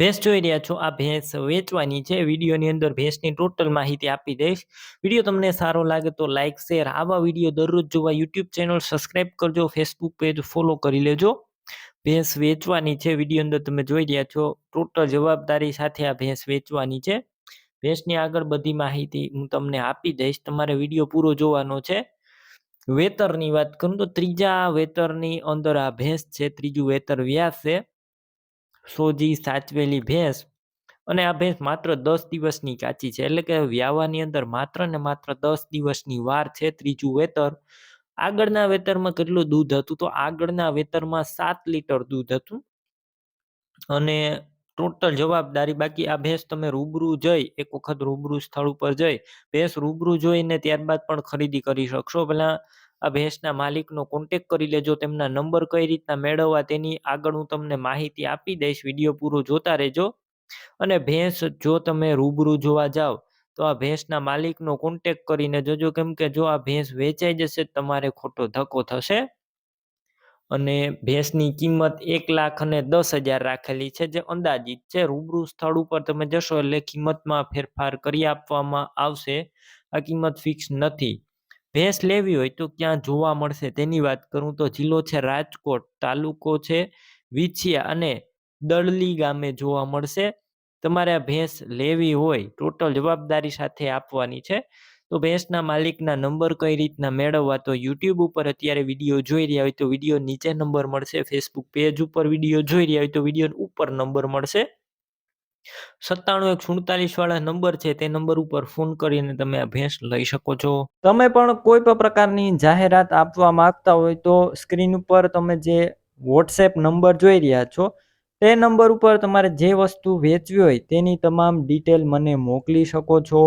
ભેંસ જોઈ રહ્યા છો. આ ભેંસ વેચવાની છે. વિડીયોની અંદર ભેંસની ટોટલ માહિતી આપી દઈશ. વીડિયો તમને સારો લાગે તો લાઇક શેર આવા વીડિયો દરરોજ જોવા યુટ્યુબ ચેનલ સબસ્ક્રાઇબ કરજો. ફેસબુક પેજ ફોલો કરી લેજો. ભેંસ વેચવાની છે. વીડિયો અંદર તમે જોઈ રહ્યા છો. ટોટલ જવાબદારી સાથે આ ભેંસ વેચવાની છે. ભેંસની આગળ બધી માહિતી હું તમને આપી દઈશ. તમારે વીડિયો પૂરો જોવાનો છે. વેતરની વાત કરું તો ત્રીજા વેતરની અંદર આ ભેંસ છે. ત્રીજું વેતર વ્યાસ છે. સોજી સાચવેલી ભેંસ અને આ ભેંસ માત્ર દસ દિવસની કાચી છે. એટલે કે વ્યાવાની અંદર માત્ર ને માત્ર દસ દિવસની વાર છે ત્રીજું વેતર. આગળના વેતરમાં કેટલું દૂધ હતું? તો આગળના વેતરમાં સાત લીટર દૂધ હતું. અને ટોટલ જવાબદારી બાકી આ ભેંસ તમે રૂબરૂ જઈ, એક વખત રૂબરૂ સ્થળ ઉપર જઈ, ભેંસ રૂબરૂ જોઈને ત્યારબાદ પણ ખરીદી કરી શકશો. પહેલાં આ ભેંસના માલિકનો કોન્ટેક કરી લેજો, તેમના નંબર કઈ રીતના મેળવવા તેની આગળ હું તમને માહિતી આપી દઈશ. વીડિયો પૂરો જોતા રહેજો. અને ભેંસ જો તમે રૂબરૂ જોવા જાઓ તો આ ભેંસના માલિકનો કોન્ટેક કરીને જોજો. કેમ કે જો આ ભેંસ વેચાઈ જશે, તમારે ખોટો ધક્કો થશે. અને ભેંસની કિંમત એક લાખ અને દસ હજાર રાખેલી છે, જે અંદાજિત છે. રૂબરૂ સ્થળ ઉપર તમે જશો એટલે કિંમતમાં ફેરફાર કરી આપવામાં આવશે. આ કિંમત ફિક્સ નથી. ભેંસ લેવી હોય તો ક્યાં જોવા મળશે? તેની વાત કરું તો જિલ્લો છે રાજકોટ, તાલુકો છે વિછિયા અને દળલી ગામે જોવા મળશે. તમારે આ ભેંસ લેવી હોય, ટોટલ જવાબદારી સાથે આપવાની છે. તો ભેંસના માલિકના નંબર કઈ રીતના મેળવવા તો યુટ્યુબ ઉપર અત્યારે વીડિયો જોઈ રહ્યા હોય તો વીડિયો નીચે નંબર મળશે ફેસબુક પેજ ઉપર વીડિયો જોઈ રહ્યા હોય તો વીડિયો ઉપર નંબર મળશે. સત્તાણું એક સુડતાલીસ વાળા નંબર છે, તે નંબર ઉપર ફોન કરીને તમે આ ભેંસ લઈ શકો છો. તમે પણ કોઈ પણ પ્રકારની જાહેરાત આપવા માંગતા હોય તો સ્ક્રીન ઉપર તમે જે વોટ્સએપ નંબર જોઈ રહ્યા છો, તે નંબર ઉપર તમારે જે વસ્તુ વેચવી હોય તેની તમામ ડિટેલ મને મોકલી શકો છો.